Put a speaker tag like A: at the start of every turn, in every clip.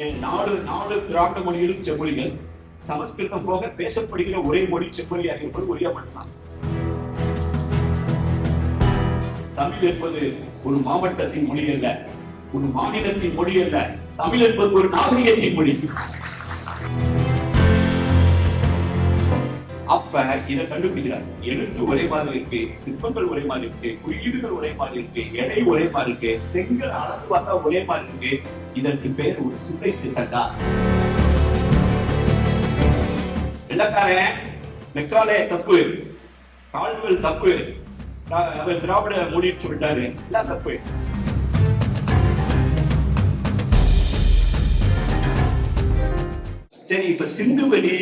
A: நாலு நாலு திராவிட மொழிகளும் செம்மொழிகள் சமஸ்கிருதம் போக பேசப்படுகிற ஒரே மொழி செம்மொழியாக இருப்பது ஒரியா மட்டும்தான். தமிழ் என்பது ஒரு மாவட்டத்தின் மொழி அல்ல ஒரு மாநிலத்தின் மொழி அல்ல தமிழ் என்பது ஒரு நாகரிகத்தின் மொழி. அப்ப இதை கண்டுபிடிக்கிறார். எழுத்து ஒரே மாதிரி இருக்கு சிற்பங்கள் ஒரே மாதிரி இருக்கு குறியீடுகள் ஒரே மாதிரி இருக்கு எடை ஒரே மாதிரி இருக்கு செங்கல் அளவு பார்த்தா ஒரே மாதிரி இருக்கு இதற்கு பேர் ஒரு சிந்தை சிகண்டா வெள்ளக்காரன் மெக்காலே தப்பு. கால்வெல் தப்பு. அவர் திராவிட மொழின்னு சொல்லிட்டாரு. எல்லாம் தப்பு. சரி இப்ப சிந்துவெளி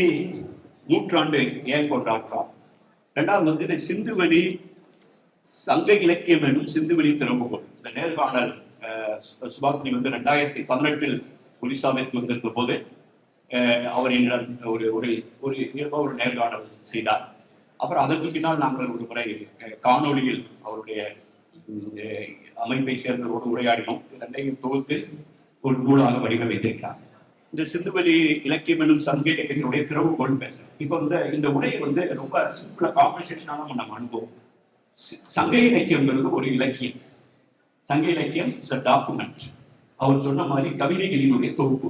A: நூற்றாண்டு ஏன் கொண்டாடுறோம்? ரெண்டாவது வந்து சிந்துவெளி சங்க இலக்கியம் என்னும் சிந்துவெளி திறவுகோல் இந்த நேர்காணல். சுபாஷினி வந்து ரெண்டாயிரத்தி பதினெட்டில் ஒரிசாவிற்கு வந்திருந்த போது அவர் என்னிடம் ஒரு ஒரு ஒரு இயல்பா ஒரு நேர்காணல் செய்தார். அப்புறம் அதற்கு பின்னால் நாங்கள் ஒரு முறை காணொலியில் காணொளியில் அவருடைய அமைப்பை சேர்ந்தவரோடு உரையாடினோம். ரெண்டையும் தொகுத்து ஒரு நூலாக வடிவமைத்திருக்கிறார் இந்த சிந்துவெளி இலக்கியம் என்னும் சங்க இலக்கியத்தினுடைய திறவுகோல் பேச இப்போ இந்த இந்த உரையை வந்து ரொம்ப சிம்பிளா காம்பன்சேஷனாக நம்ம அனுபவம். சி- சங்க இலக்கியங்கிறது ஒரு இலக்கியம். சங்க இலக்கியம் இஸ் அ டாக்குமெண்ட் அவர் சொன்ன மாதிரி கவிதைகளினுடைய தொகுப்பு.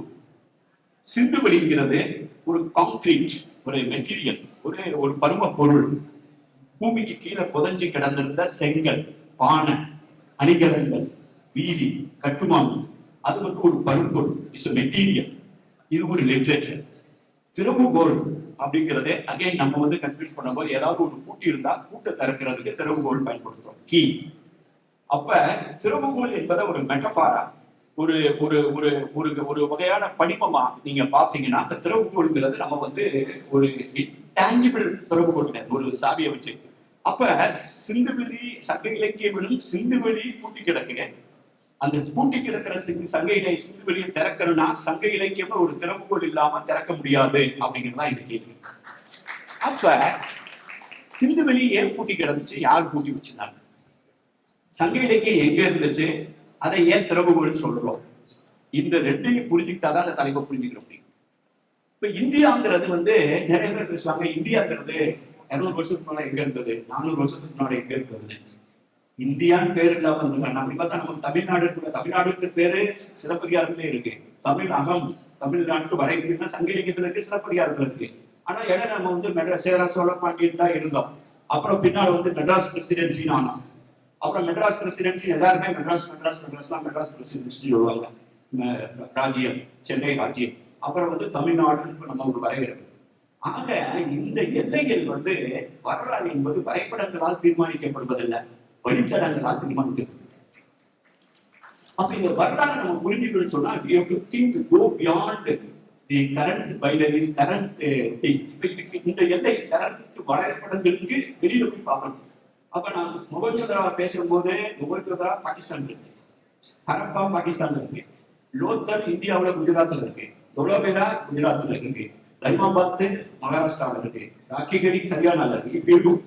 A: சிந்துவெளிங்கிறது ஒரு கான்கிரீட் ஒரு மெட்டீரியல் ஒரு ஒரு பரும பொருள் பூமிக்கு கீழே புதஞ்சு கிடந்திருந்த செங்கல் பானை அணிகலன்கள் வீதி கட்டுமானம். அது வந்து ஒரு பருப்பொருள் இட்ஸ் மெட்டீரியல் இது ஒரு லிட்ரேச்சர் திறவுகோல் அப்படிங்கிறதே அகைன் நம்ம வந்து கன்ஃபியூஸ் பண்ணும்போது ஏதாவது ஒரு பூட்டி இருந்தா கூட்ட திறக்கிறதுக்கு திறவுகோல் பயன்படுத்துறோம். கீ அப்ப திறவுகோல் என்பதை ஒரு மெட்டபாரா ஒரு ஒரு ஒரு ஒரு ஒரு வகையான படிமமா நீங்க பாத்தீங்கன்னா அந்த திறவுகோள்ங்கிறது நம்ம வந்து ஒரு டேஞ்சிபிள் திறவுகோள் கிடையாது ஒரு சாவியை வச்சு. அப்ப சிந்துவெளி சங்க இலக்கியங்களும் சிந்துவெளி பூட்டி கிடக்குங்க அந்த பூட்டி கிடக்கிற சிங்க- சங்க இலை சிந்துவெளியை திறக்கணும்னா சங்க இலக்கியம் ஒரு திறவுகோள் இல்லாம திறக்க முடியாது அப்படிங்கிறதா இந்த கேள்வி. அப்ப சிந்துவெளி ஏன் பூட்டி கிடந்துச்சு? யார் பூட்டி வச்சிருந்தாங்க? சங்க இலக்கியம் எங்க இருந்துச்சு? அதை ஏன் திறவுகோல்னு சொல்றோம். இந்த ரெண்டையும் புரிஞ்சுக்கிட்டாதான் அந்த தலைப்பை புரிஞ்சுக்கிற முடியும். இப்ப இந்தியாங்கிறது வந்து நிறைய பேர் பேசுவாங்க இந்தியாங்கிறது இருநூறு வருஷத்துக்கு முன்னாடி எங்க இருந்தது? நானூறு வருஷத்துக்கு முன்னாடி எங்க இருந்தது? இந்தியான்னு பேர் இல்லாம இருந்தாங்க அப்படி பார்த்தா நமக்கு தமிழ்நாடு கூட தமிழ்நாடுக்கு பேரு சிலப்பதிகாரத்திலே இருக்கு. தமிழ் அகம் தமிழ்நாட்டு வரைக்கும்னா சங்க இலக்கியத்துல இருக்கு சிலப்பதிகாரத்துல இருக்கு. ஆனா இடம் நம்ம வந்து மெட்ராஸ் சேர சோழ பாண்டியன் தான் இருந்தோம். அப்புறம் பின்னால் வந்து மெட்ராஸ் பிரசிடென்சின்னு ஆனோம். அப்புறம் மெட்ராஸ் பிரசிடென்சி எல்லாருமே மெட்ராஸ் மெட்ராஸ் மெட்ராஸ்லாம் மெட்ராஸ் பிரசிடென்சி சொல்லுவாங்க ராஜ்யம் சென்னை ராஜ்யம் அப்புறம் வந்து தமிழ்நாடுன்னு நம்ம ஒரு வரையறை ஆக இந்த எல்லைகள் வந்து வரலாறு என்பது வரைபடங்களால் தீர்மானிக்கப்படுவதில்லை. வழித்தடங்களால் தீர்மானிக்கப்படுது அப்ப இந்த வரலாறு நம்ம புரிஞ்சுக்கணும்னு சொன்னா we have to think go beyond the current binaries current eh, இதுக்கு இந்த எல்லை கரண்ட் வரைபடங்களுக்கு வெளியில போய் பார்க்கணும். அப்ப நான் முகஜோதரா பேசும்போது முகஜோதரா பாகிஸ்தான்ல இருக்கு. ஹரப்பா பாகிஸ்தான்ல இருக்கு. லோத்தர் இந்தியாவுல குஜராத்ல இருக்கு. தொலோபேரா குஜராத்ல இருக்கு. தைமாபாத் மகாராஷ்டிராவில் இருக்கு. ராக்கிகடி ஹரியானால இருக்கு. இப்படி இருக்கும்.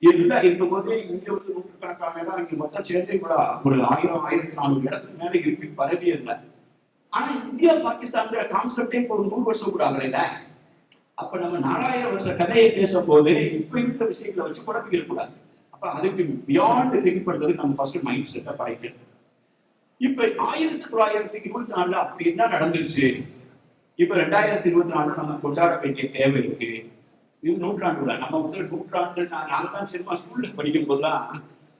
A: எல்லாம் இருக்கும்போது இங்க வந்து நூற்றுக்கணக்கான இடம் இங்க மொத்தம் சேர்த்து கூட ஒரு ஆயிரம் ஆயிரத்தி நானூறு இடத்துக்கு மேல இருக்கு. இல்லை. ஆனா இந்தியா பாகிஸ்தான்ங்கிற கான்செப்டே இப்போ ஒரு நூறு வருஷம் கூட ஆகல அப்ப நம்ம நாலாயிரம் வருஷ கதையை பேசும்போது இப்ப இருக்கிற விஷயங்களை வச்சு குழப்பிக்க கூடாது. அப்ப அதுக்கு பியாண்ட் திங்க் பண்றது நம்ம ஃபர்ஸ்ட் மைண்ட் செட்டை படைக்கணும் இப்ப ஆயிரத்தி தொள்ளாயிரத்தி இருபத்தி நாலுல அப்படி என்ன நடந்துருச்சு? இப்ப ரெண்டாயிரத்தி இருபத்தி நாலுல நம்ம கொண்டாட வேண்டிய தேவை இருக்கு. இது நூற்றாண்டு நம்ம வந்து நூற்றாண்டு நான் நாங்க தான் சினிமா ஸ்கூல்ல படிக்கும் போதெல்லாம்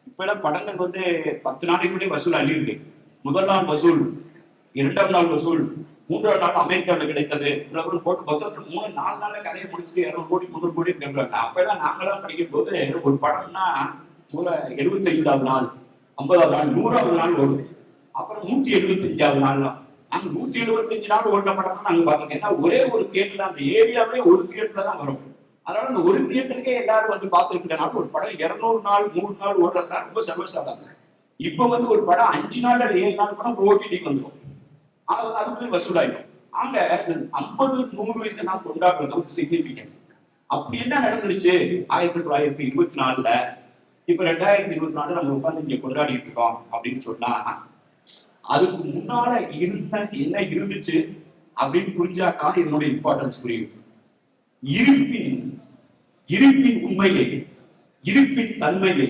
A: இப்ப எல்லாம் படங்கள் வந்து பத்து நாளைக்குள்ளே வசூல் அழியுது முதல் நாள் வசூல் இரண்டாம் நாள் வசூல் மூன்றாவது நாள் அமெரிக்காவில் கிடைத்தது. இவ்வளவு போட்டு மொத்தத்தில் மூணு நாலு நாளில் கதையை முடிச்சுட்டு இரநூறு கோடி முந்நூறு கோடி கேட்குறாங்க அப்பெல்லாம் நாங்களாம் படிக்கும் போது ஒரு படம்னா எழுபத்தி ஐந்தாவது நாள் ஐம்பதாவது நாள் நூறாவது நாள் வரும் அப்புறம் நூத்தி எழுபத்தி அஞ்சாவது நாள் தான் நாங்க நூத்தி எழுபத்தி அஞ்சு நாள் ஓட்ட படம்னா நாங்க பார்த்தோம் ஏன்னா ஒரே ஒரு தியேட்டர்ல அந்த ஏரியாவிலே ஒரு தியேட்டர்ல தான் வரும். அதனால அந்த ஒரு தியேட்டருக்கே எல்லாரும் வந்து பார்த்துருக்கனால ஒரு படம் இருநூறு நாள் மூணு நாள் ஓடுறதுனால ரொம்ப சர்வசாதாரணம். இப்ப வந்து ஒரு படம் அஞ்சு நாள் ஏழு நாள் படம் ஓடிடி வந்துடும் அதுக்குள்ளே வசூலாயிடும் ஆக ஐம்பது நூறு இதை நாம் கொண்டாடுறது ஒரு சிக்னிபிகன்ட் அப்படி என்ன நடந்துருச்சு? ஆயிரத்தி தொள்ளாயிரத்தி இருபத்தி நாலுல இப்ப ரெண்டாயிரத்தி இருபத்தி நாலுல நம்ம உட்கார்ந்து இங்க கொண்டாடிட்டு இருக்கோம் அப்படின்னு சொன்னா அதுக்கு முன்னால இருந்த என்ன இருந்துச்சு அப்படின்னு புரிஞ்சாக்கான இதனுடைய இம்பார்ட்டன்ஸ் புரியும். இருப்பின் இருப்பின் உண்மையை இருப்பின் தன்மையை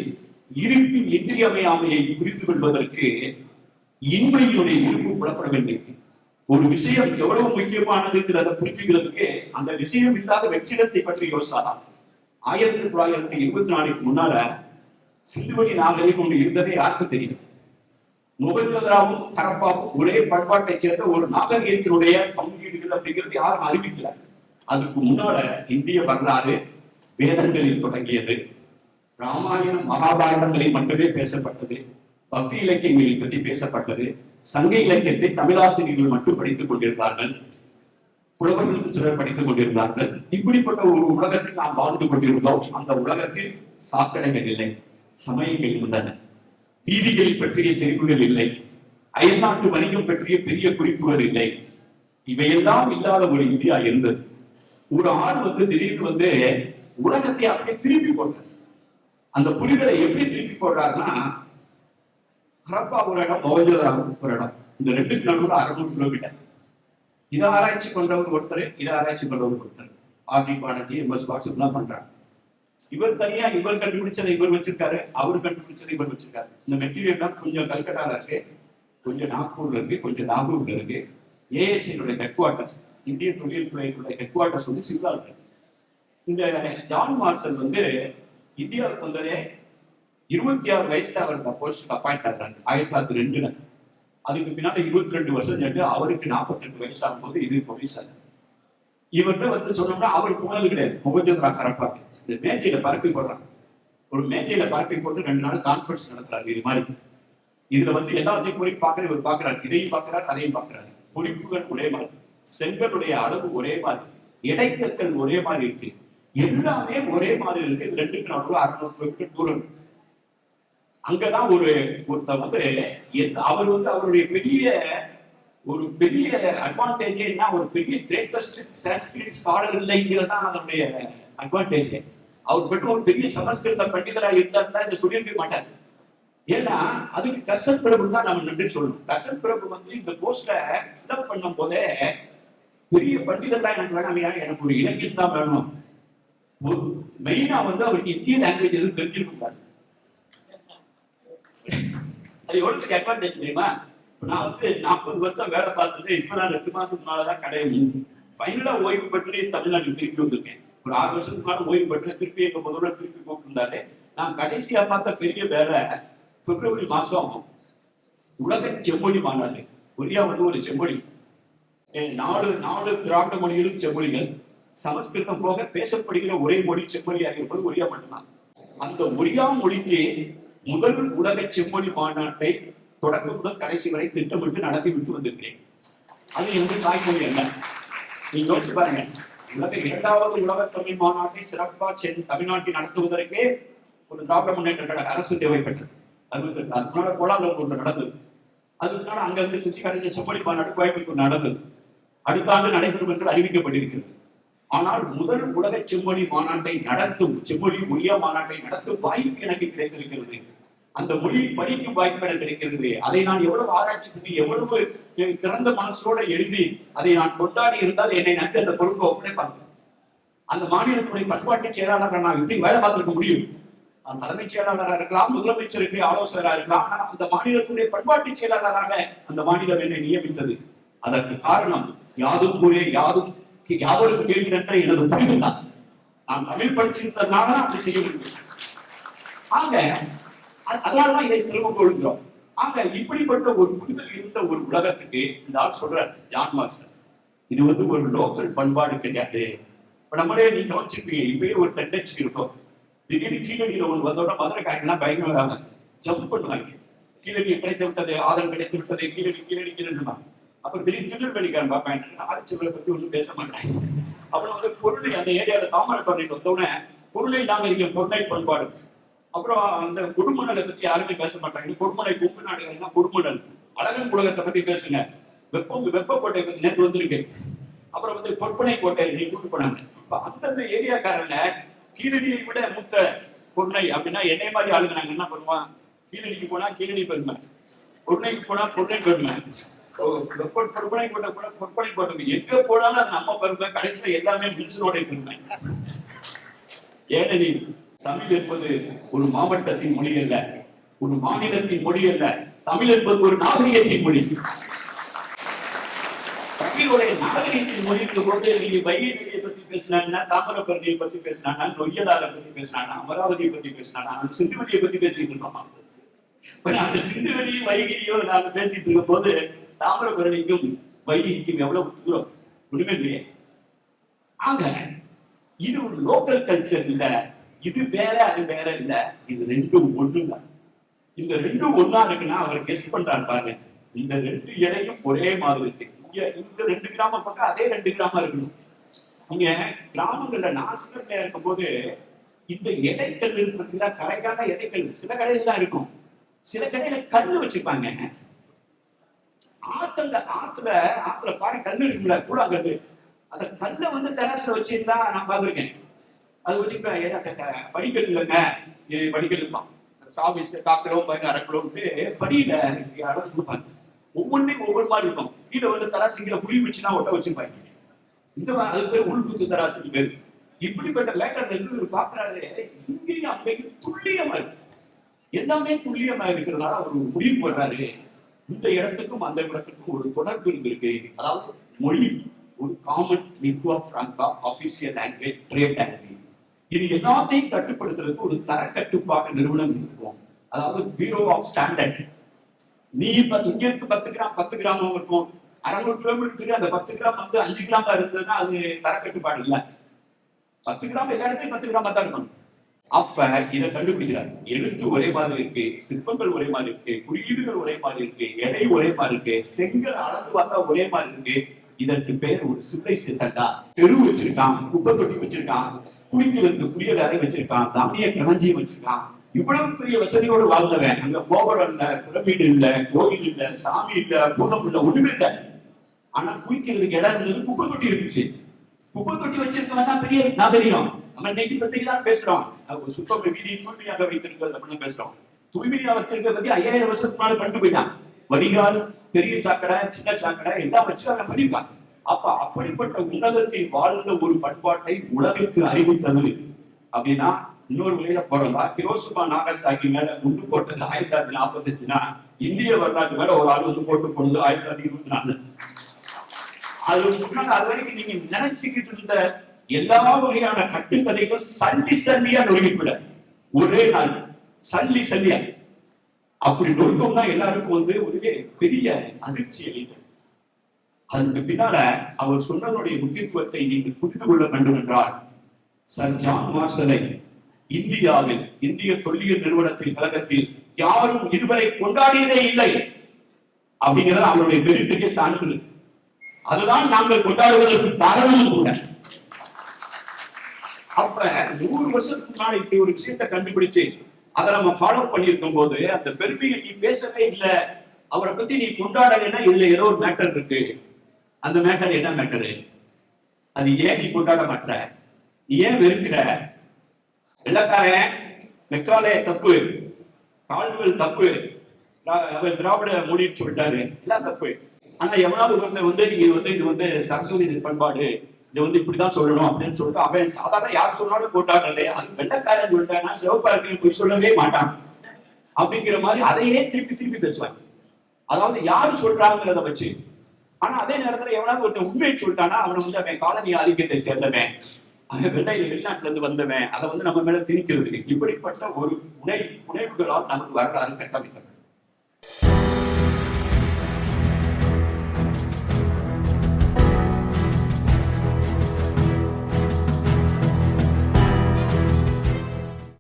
A: இருப்பின் இன்றியமையாமையை புரிந்து கொள்வதற்கு இன்மையினுடைய இருப்பு புலப்படவில்லை. ஒரு விஷயம் எவ்வளவு முக்கியமானதுங்கிறத புரிஞ்சுக்கிறதுக்கு அந்த விஷயம் இல்லாத வெற்றிடத்தை பற்றி யோசிச்சாதான். ஆயிரத்தி தொள்ளாயிரத்தி இருபத்தி நாலுக்கு முன்னால சிந்துவெளி நாகரிகம் ஒன்று இருந்ததே யாருக்கு தெரியும்? முகஞ்சோதராவும் ஹரப்பாவும் ஒரே பண்பாட்டை சேர்ந்த ஒரு நாகரிகத்தினுடைய பங்கீடுகள் அப்படிங்கிறது யாரும் அறிவிக்கல. அதுக்கு முன்னால இந்திய வரலாறு வேதங்களில் தொடங்கியது. ராமாயணம் மகாபாரதங்களில் மட்டுமே பேசப்பட்டது. பக்தி இலக்கியங்களை பற்றி பேசப்பட்டது. சங்க இலக்கியத்தை தமிழாசிரியர்கள் மட்டும் படித்துக் கொண்டிருந்தார்கள். புலவர்கள் சிலர் படித்துக் கொண்டிருந்தார்கள். இப்படிப்பட்ட ஒரு உலகத்தில் நாம் வாழ்ந்து கொண்டிருந்தோம். அந்த உலகத்தில் சாக்கடைகள் இல்லை சமயங்கள் இருந்தன. வீதிகளை பற்றிய தெரிவுகள் இல்லை. அயல்நாட்டு வணிகம் பற்றிய பெரிய குறிப்புகள் இல்லை. இவையெல்லாம் இல்லாத ஒரு இந்தியா இருந்தது. ஒரு ஆள் வந்து திடீர்னு வந்து உலகத்தை அப்படியே திருப்பி போட்டார். அந்த புரிதலை எப்படி திருப்பி போடுறாருன்னா ஹரப்பா ஒரு இடம் மொஹஞ்சதாரோ ஒரு இடம். இந்த ரெண்டுக்கு நடுவில் அறுநூறு கிலோமீட்டர். இதை ஆராய்ச்சி பண்றவர் ஒருத்தர் இதை ஆராய்ச்சி பண்றவர் ஒருத்தர். R D Banerjee M S வாசுலாம் பண்றாங்க இவர் தனியா இவர் கண்டுபிடிச்சதை இவர் வச்சிருக்காரு அவர் கண்டுபிடிச்சதை இவர் வச்சிருக்காரு. இந்த மெட்டீரியல் கொஞ்சம் கல்கட்டால இருக்கு. கொஞ்சம் நாக்பூர்ல இருக்கு கொஞ்சம் நாகூர்ல இருக்கு. ஏஎஸ்சியினுடைய ஹெட் குவார்டர்ஸ் இந்திய தொழில் துறையினுடைய ஹெட் குவார்டர்ஸ் வந்து சிம்லா இருக்கு. இந்த ஜான் மார்சல் வந்து இந்தியாவுக்கு வந்ததே இருபத்தி ஆறு வயசுல அவர் இந்த போஸ்ட் அப்பாயிண்ட் ஆகிறாங்க ஆயிரத்தி தொள்ளாயிரத்தி ரெண்டுல. அதுக்கு பின்னாடி இருபத்தி ரெண்டு வருஷம் சென்று அவருக்கு நாற்பத்தி ரெண்டு வயசு ஆகும்போது இது போலீஸ் இவர்கிட்ட வந்து சொன்னோம்னா அவர் போனது கிடையாது. முகஜத்ரா கரப்பாக்கு இந்த மேஜையில பரப்பி போடுறாங்க ஒரு மேஜையில பரப்பி போட்டு ரெண்டு நாள் கான்ஃபரன்ஸ் நடத்துறாரு. இது மாதிரி. இதுல வந்து எல்லாத்தையும் குறிப்பு பார்க்கற இவர் பாக்குறாரு இதையும் பாக்குறாரு அதையும் பாக்குறாரு குறிப்புகள் ஒரே மாதிரி. செங்கலுடைய அளவு ஒரே மாதிரி. இடைக்கற்கள் ஒரே மாதிரி இருக்கு. எல்லாமே ஒரே மாதிரி இருக்கு. இது ரெண்டுக்கு நடுவில் அறுநூறு கிலோமீட்டர் தூரம் இருக்கு. அங்கதான் ஒரு ஒருத்தர் வந்து எந்த- அவர் வந்து அவருடைய பெரிய ஒரு பெரிய அட்வான்டேஜே என்ன ஒரு பெரிய கிரேட்டஸ்ட் சான்ஸ்கிரிட் ஸ்காலர் இல்லைங்கிறதா அதனுடைய அட்வான்டேஜ் அவர் மட்டும் ஒரு பெரிய சமஸ்கிருத பண்டிதராக இருந்தாருன்னா இதை சொல்லியிருக்க மாட்டார். ஏன்னா அதுக்கு கர்சன் பிரபு தான் நம்ம நன்றி சொல்லணும். கர்சன் பிரபு வந்து இந்த போஸ்ட ஃபில்அப் பண்ணும் போதே பெரிய பண்டிதர்லாம் எனக்கு வேணாமையா எனக்கு ஒரு இலங்கை தான் வேணும். மெயினா வந்து அவருக்கு இந்திய லாங்குவேஜ் எதுவும் தெரிஞ்சிருக்க கூடாது. அது எவ்வளவு அட்வான்டேஜ் தெரியுமா? நான் வந்து நாற்பது வருஷம் வேலை பார்த்துட்டு இப்பதான் ரெண்டு மாசத்துக்கு மேலதான் கடைய ஃபைனலா ஓய்வு பெற்று தமிழ்நாட்டுக்கு திருப்பி வந்திருக்கேன். ஒரு ஆறு வருஷத்துக்கு மேல ஓய்வு பெற்று திருப்பி எங்க முதல்வர் திருப்பி கூப்பிட்டுருந்தாரு நான் கடைசியா பார்த்த பெரிய வேலை பிப்ரவரி மாசம் உலக செம்மொழி மாநாடு. கொரியா வந்து ஒரு செம்மொழி. ஏ, நாலு நாலு திராவிட மொழிகளும் செம்மொழிகள். சமஸ்கிருதம் போக பேசப்படுகிற ஒரே மொழி செம்மொழியாக இருப்பது ஒரியா மட்டும்தான். அந்த ஒரியா மொழிக்கு முதல் உலக செம்மொழி மாநாட்டை தொடக்க முதல் கடைசி வரை திட்டமிட்டு நடத்தி விட்டு வந்திருக்கிறேன். அது எந்த தாய்மொழி அல்ல. நீங்க யோசிச்சு பாருங்க. உலக இரண்டாவது உலக தமிழ் மாநாட்டை சிறப்பாக சென் தமிழ்நாட்டில் நடத்துவதற்கே ஒரு திராவிட முன்னேற்ற கழக அரசு தேவைப்பட்டது. அறுபத்தி ரெண்டு அதனால முன்னாடி கோலாலம்பூர்ல நடந்தது. அதுக்கான முன்னாடி அங்கிருந்து சுற்றி கடைசி செம்மொழி மாநாடு கோயம்புத்தூர் நடந்தது. அடுத்த ஆண்டு நடைபெறும் என்று அறிவிக்கப்பட்டிருக்கிறது. ஆனால் முதல் உலக செம்மொழி மாநாட்டை நடத்தும் செம்மொழி மொழிய மாநாட்டை நடத்தும் வாய்ப்பு எனக்கு கிடைத்திருக்கிறது. அந்த மொழி படிக்கும் வாய்ப்பு எனக்கு கிடைக்கிறது. அதை நான் எவ்வளவு ஆராய்ச்சி பண்ணி எவ்வளவு திறந்த மனசோட எழுதி அதை நான் கொண்டாடி இருந்தால் என்னை நம்பி அந்த பொறுப்பை ஒப்படைப்பாங்க அந்த மாநிலத்துடைய பண்பாட்டு செயலாளர் நான் எப்படி வேலை பார்த்திருக்க முடியும்? நான் தலைமைச் செயலாளராக இருக்கலாம் முதலமைச்சருக்கு ஆலோசகராக இருக்கலாம் ஆனால் அந்த மாநிலத்துடைய பண்பாட்டு செயலாளராக அந்த மாநிலம் என்னை நியமித்தது. அதற்கு காரணம் யாதும் ஊரே யாதும் யாவரும் கேள்வி என்ற எனது புரிதல் தான் நான் தமிழ் படிச்சிருந்ததுனால தான் அப்படி செய்ய முடியும். ஆக அதனாலதான் இதை திரும்ப கொள்கிறோம். ஆக இப்படிப்பட்ட ஒரு புரிதல் இருந்த ஒரு உலகத்துக்கு இந்த ஆள் சொல்ற ஜான் மார்க்ஸ். இது வந்து ஒரு லோக்கல் பண்பாடு கிடையாது. இப்ப நம்மளே நீங்க கவனிச்சிருப்பீங்க இப்பயே ஒரு டெண்டன்சி இருக்கும். திடீர்னு கீழடியில ஒன்று வந்தோட மதுரைக்காரங்களாம் பயங்கரமாக ஜம்ப் பண்ணுவாங்க. கீழடியை கிடைத்து விட்டது ஆதரவு கிடைத்து விட்டது கீழடி கீழடி கீழடிமா அப்புறம் திடீர்னு திருநெல்வேலிக்காரன் பார்ப்பேன். ஆதிச்சவரை பத்தி ஒன்றும் பேச மாட்டேன். அப்புறம் வந்து பொருளை அந்த ஏரியாவில் தாமரை பண்ணிட்டு வந்தோடனே பொருளை நாகரிகம் பொருளை பண்பாடு. அப்புறம் அந்த கொடுமணலை பத்தி யாருமே பேச மாட்டாங்க. கொடுமலை கொங்கு நாடுகள்னா கொடுமணல் அழகன் உலகத்தை பத்தி பேசுங்க. வெப்பம் வெப்பக்கோட்டை பத்தி நேற்று வந்திருக்கு. அப்புறம் வந்து பொற்பனை கோட்டை நீ கூட்டு போனாங்க. இப்ப அந்தந்த ஏரியாக்காரங்க கீழடியை விட மூத்த பொருணை அப்படின்னா என்னை மாதிரி ஆளுங்க நாங்க என்ன பண்ணுவோம்? கீழடிக்கு போனா கீழடி பெருமை. பொருணைக்கு போனா பொருணை பெருமை. பொற்பனை போட்ட கூட பொற்பனை போட்டது எங்க போனாலும் அது நம்ம பெருமை கடைசியில எல்லாமே மில்சனோட பெருமை ஏனெனில் தமிழ் என்பது ஒரு மாவட்டத்தின் மொழி அல்ல ஒரு மாநிலத்தின் மொழி அல்ல தமிழ் என்பது ஒரு நாகரிகத்தின் மொழி. தமிழுடைய நாகரிகத்தின் மொழிக்கு போது நீங்க வைகை நதியை பத்தி பேசினாங்கன்னா தாமிரபரணியை பத்தி பேசினாங்கன்னா நொய்யலாரை பத்தி பேசினாங்கன்னா அமராவதியை பத்தி பேசினாங்கன்னா அந்த சிந்துவெளியை பத்தி பேசிட்டு இருக்கோம் அந்த சிந்துவெளியும் வைகையோ நாங்க பேசிட்டு இருக்கும் போது தாமிரபரணிக்கும் வைகைக்கும் எவ்வளவு தூரம்? ஒண்ணுமே இல்லையே ஆக இது ஒரு லோக்கல் கல்ச்சர் இல்ல. இது வேற அது வேற இல்ல. இது ரெண்டும் ஒண்ணுதான். இந்த ரெண்டும் ஒன்னா இருக்குன்னா அவர் கெஸ் பண்றாரு பாருங்க. இந்த ரெண்டு எடையும் ஒரே மாதிரி இருக்கு. இங்க இந்த ரெண்டு கிராமம் பக்கம் அதே ரெண்டு கிராமம் இருக்கணும். நீங்க கிராமங்கள்ல நான் சின்ன இருக்கும்போது இந்த எடைக்கல் இருக்கு கரைக்கான எடைக்கல் சில கடையில தான் இருக்கும். சில கடையில கல் வச்சிருப்பாங்க ஆத்துல ஆத்துல ஆத்துல பாரு கல் இருக்குல்ல கூழாங்கல்லு. அந்த கல்லை வந்து தெராசுல வச்சிருந்தா நான் பார்த்திருக்கேன். அது வச்சுக்கிட்டா ஏன்னா க- க- படிக்கல் இல்லைங்க. ஏ, படிக்கல் இருப்பான். சாமி கால் கிலோ பாருங்க அரை படியில அளந்து கொடுப்பாங்க. ஒவ்வொன்றையும் ஒவ்வொரு மாதிரி இருக்கும். கீழே வந்து தராசு கீழே புளி வச்சுனா ஒட்ட வச்சிருப்பாங்க. இந்த மாதிரி அது பேர் உள்குத்து தராசுக்கு பேர். இப்படிப்பட்ட மேட்டர்ல இருந்து இவர் பாக்குறாரு இங்கேயும் அங்கேயும் துல்லியமா இருக்கு. எல்லாமே துல்லியமா இருக்கிறதால அவர் ஒரு முடிவு போடுறாரு இந்த இடத்துக்கும் அந்த இடத்துக்கும் ஒரு தொடர்பு இருந்திருக்கு. அதாவது மொழி ஒரு common lingua franca official language trade language இது எல்லாத்தையும் கட்டுப்படுத்துறதுக்கு ஒரு தரக்கட்டுப்பாட்டு நிறுவனம் இருக்கும். அதாவது பியூரோ ஆஃப் ஸ்டாண்டர்ட் நீ இப்ப இங்க இருக்கு பத்து கிராம் பத்து கிராமம் இருக்கும். அறநூறு கிலோமீட்டருக்கு அந்த பத்து கிராம் வந்து அஞ்சு கிராமா இருந்ததுன்னா அது தரக்கட்டுப்பாடு இல்லை. பத்து கிராம் எல்லா இடத்துலையும் பத்து கிராமா தான் இருக்கணும். அப்ப இதை கண்டுபிடிக்கிறார். எழுத்து ஒரே மாதிரி இருக்கு சிற்பங்கள் ஒரே மாதிரி இருக்கு குறியீடுகள் ஒரே மாதிரி இருக்கு எடை ஒரே மாதிரி இருக்கு செங்கல் அளந்து பார்த்தா ஒரே மாதிரி இருக்கு. இதற்கு பேர் ஒரு சிவிலைசேஷன் தான் தெரு வச்சிருக்கான் குப்பை தொட்டி வச்சிருக்கான் குளிக்கிறதுக்கு குளியல் அறை வச்சிருக்கான் தானிய களஞ்சியம் வச்சிருக்கான். இவ்வளவு பெரிய வசதியோடு வாழ்ந்தவன். அங்க கோபுரம் இல்ல பிரமிடு இல்ல கோயில் இல்ல சாமி இல்ல பூதம் இல்ல ஒண்ணுமே இல்ல. ஆனா குளிக்கிறதுக்கு இடம் இருந்தது குப்பை தொட்டி இருந்துச்சு. குப்பை தொட்டி வச்சிருக்கவன் தான் பெரிய நாகரிகம் நம்ம இன்னைக்கு பத்திரிக்கை தான் பேசுறோம் சுத்தம் வீதியை தூய்மையாக வைத்திருக்கிறது அப்படின்னு பேசுறோம். தூய்மையா வச்சிருக்கிறத பத்தி ஐயாயிரம் வருஷத்துக்கு முன்னாடி பண்ணிட்டு போயிட்டான். வடிகால் பெரிய சாக்கடை சின்ன சாக்கடை எல்லாம் வச்சு அவன் பண்ணிருக்கான் அப்ப அப்படிப்பட்ட உன்னதத்தில் வாழ்ந்த ஒரு பண்பாட்டை உலகிற்கு அறிவித்தது. அப்படின்னா இன்னொரு வழியில பிறந்தா கிரோசுமா நாகசாகி மேல குண்டு போட்டது ஆயிரத்தி தொள்ளாயிரத்தி நாற்பத்தி அஞ்சுனா இந்திய வரலாற்று மேல ஒரு அறுபது போட்டு போனது ஆயிரத்தி தொள்ளாயிரத்தி இருபத்தி நாலு. அது முன்னாடி அது வரைக்கும் நீங்க நினைச்சுக்கிட்டு இருந்த எல்லா வகையான கட்டுக்கதைகள் சல்லி சல்லியா நொறுக்கிவிட ஒரே நாள். சல்லி சல்லியா. அப்படி நொறுக்கம்னா எல்லாருக்கும் வந்து ஒரு பெரிய அதிர்ச்சி அளித்தது அதுக்கு பின்னால அவர் சொன்னதனுடைய முக்கியத்துவத்தை நீங்கள் புரிந்து கொள்ள வேண்டும் என்றால் சர் ஜான் மார்சலை. இந்தியாவில் இந்திய தொல்லியல் நிறுவனத்தின் கழகத்தில் யாரும் இதுவரை கொண்டாடியதே இல்லை. அப்படிங்கிறது அவருடைய மெரிட்டுக்கே சான்று அதுதான் நாங்கள் கொண்டாடுவதற்கு காரணமும் கூட. அப்ப நூறு வருஷத்துக்கு முன்னாடி இப்படி ஒரு விஷயத்தை கண்டுபிடிச்சு அதை நம்ம ஃபாலோ பண்ணியிருக்கும் போது அந்த பெருமையை நீ பேசவே இல்லை. அவரை பத்தி நீ கொண்டாடலைன்னா இதுல ஏதோ ஒரு மேட்டர் இருக்கு. அந்த மேட்டர் என்ன மேட்டரு அது ஏன் நீ கொண்டாட மாட்ட? நீ ஏன் வெறுக்கிற? வெள்ளக்காரன் மெக்காலே தப்பு. கால்வெல் தப்பு. திரா- அவர் திராவிட மொழின்னு சொல்லிட்டாரு. எல்லாம் தப்பு. ஆனா எவனாவது ஒருத்தன் வந்து நீங்க வந்து இது வந்து சரஸ்வதி பண்பாடு. இதை வந்து இப்படிதான் சொல்லணும் அப்படின்னு சொல்லிட்டு அவன் சாதாரண யார் சொன்னாலும் கொண்டாடுறதே அது வெள்ளக்காரன் சொல்லிட்டானா சிவப்பா போய் சொல்லவே மாட்டான். அப்படிங்கிற மாதிரி அதையே திருப்பி திருப்பி பேசுவாங்க. அதாவது யாரு சொல்றாங்கிறத வச்சு. ஆனா அதே நேரத்துல எவனாவது ஒருத்தன் உண்மையை சொல்லிட்டானா அவனை வந்து அவன் காலனி ஆதிக்கத்தை சேர்ந்தவன். அவன் வெள்ளை வெளிநாட்டுல இருந்து வந்தவன். அதை வந்து நம்ம மேல திணிக்கிறது. இப்படிப்பட்ட ஒரு உணை உணர்வுகளால் நமக்கு வரலாறு கட்டமைக்கிறது